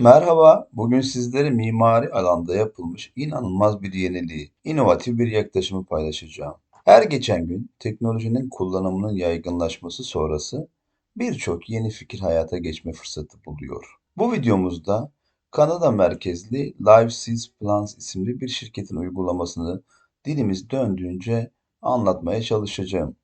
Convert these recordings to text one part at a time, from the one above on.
Merhaba, bugün sizlere mimari alanda yapılmış inanılmaz bir yeniliği, inovatif bir yaklaşımı paylaşacağım. Her geçen gün teknolojinin kullanımının yaygınlaşması sonrası birçok yeni fikir hayata geçme fırsatı buluyor. Bu videomuzda Kanada merkezli Live Seeds Plans isimli bir şirketin uygulamasını dilimiz döndüğünce anlatmaya çalışacağım.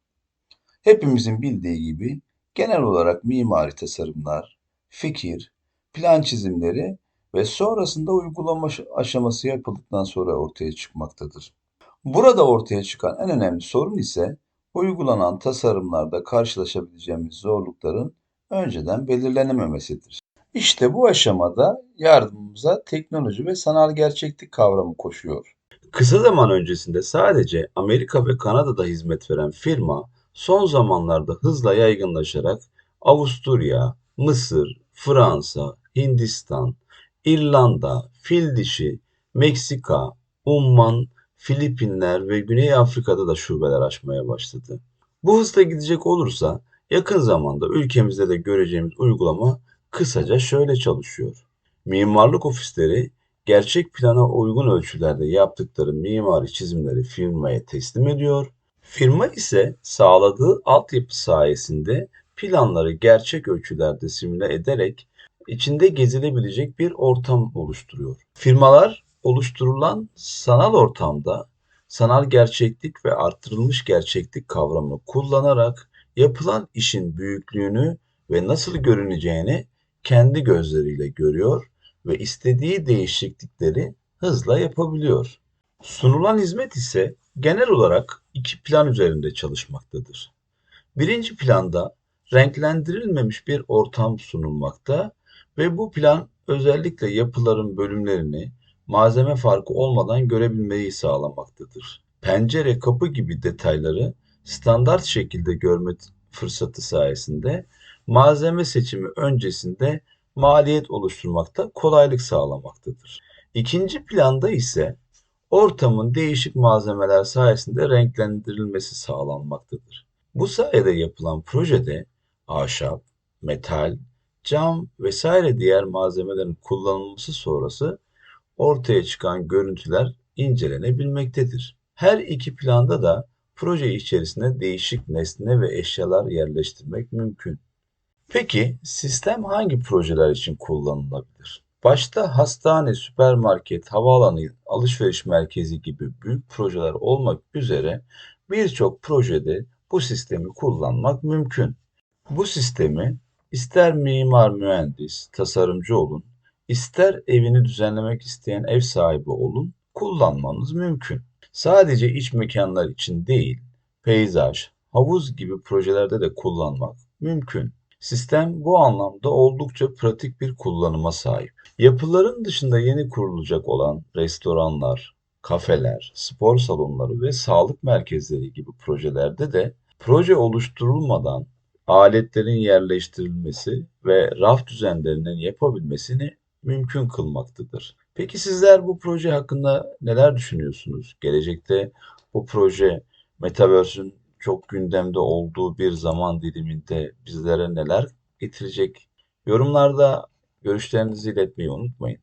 Hepimizin bildiği gibi genel olarak mimari tasarımlar, fikir, plan çizimleri ve sonrasında uygulama aşaması yapıldıktan sonra ortaya çıkmaktadır. Burada ortaya çıkan en önemli sorun ise uygulanan tasarımlarda karşılaşabileceğimiz zorlukların önceden belirlenememesidir. İşte bu aşamada yardımımıza teknoloji ve sanal gerçeklik kavramı koşuyor. Kısa zaman öncesinde sadece Amerika ve Kanada'da hizmet veren firma son zamanlarda hızla yaygınlaşarak Avusturya, Mısır, Fransa, Hindistan, İrlanda, Fil Dişi, Meksika, Umman, Filipinler ve Güney Afrika'da da şubeler açmaya başladı. Bu hızla gidecek olursa yakın zamanda ülkemizde de göreceğimiz uygulama kısaca şöyle çalışıyor. Mimarlık ofisleri gerçek plana uygun ölçülerde yaptıkları mimari çizimleri firmaya teslim ediyor. Firma ise sağladığı altyapı sayesinde planları gerçek ölçülerde simüle ederek içinde gezilebilecek bir ortam oluşturuyor. Firmalar oluşturulan sanal ortamda sanal gerçeklik ve arttırılmış gerçeklik kavramını kullanarak yapılan işin büyüklüğünü ve nasıl görüneceğini kendi gözleriyle görüyor ve istediği değişiklikleri hızla yapabiliyor. Sunulan hizmet ise genel olarak iki plan üzerinde çalışmaktadır. Birinci planda renklendirilmemiş bir ortam sunulmakta ve bu plan özellikle yapıların bölümlerini malzeme farkı olmadan görebilmeyi sağlamaktadır. Pencere, kapı gibi detayları standart şekilde görme fırsatı sayesinde malzeme seçimi öncesinde maliyet oluşturmakta kolaylık sağlamaktadır. İkinci planda ise ortamın değişik malzemeler sayesinde renklendirilmesi sağlanmaktadır. Bu sayede yapılan projede ahşap, metal, cam vesaire diğer malzemelerin kullanılması sonrası ortaya çıkan görüntüler incelenebilmektedir. Her iki planda da proje içerisinde değişik nesne ve eşyalar yerleştirmek mümkün. Peki sistem hangi projeler için kullanılabilir? Başta hastane, süpermarket, havaalanı, alışveriş merkezi gibi büyük projeler olmak üzere birçok projede bu sistemi kullanmak mümkün. Bu sistemi ister mimar mühendis, tasarımcı olun, ister evini düzenlemek isteyen ev sahibi olun, kullanmanız mümkün. Sadece iç mekanlar için değil, peyzaj, havuz gibi projelerde de kullanmak mümkün. Sistem bu anlamda oldukça pratik bir kullanıma sahip. Yapıların dışında yeni kurulacak olan restoranlar, kafeler, spor salonları ve sağlık merkezleri gibi projelerde de proje oluşturulmadan aletlerin yerleştirilmesi ve raf düzenlerinin yapabilmesini mümkün kılmaktadır. Peki sizler bu proje hakkında neler düşünüyorsunuz? Gelecekte bu proje Metaverse'ün çok gündemde olduğu bir zaman diliminde bizlere neler getirecek? Yorumlarda görüşlerinizi iletmeyi unutmayın.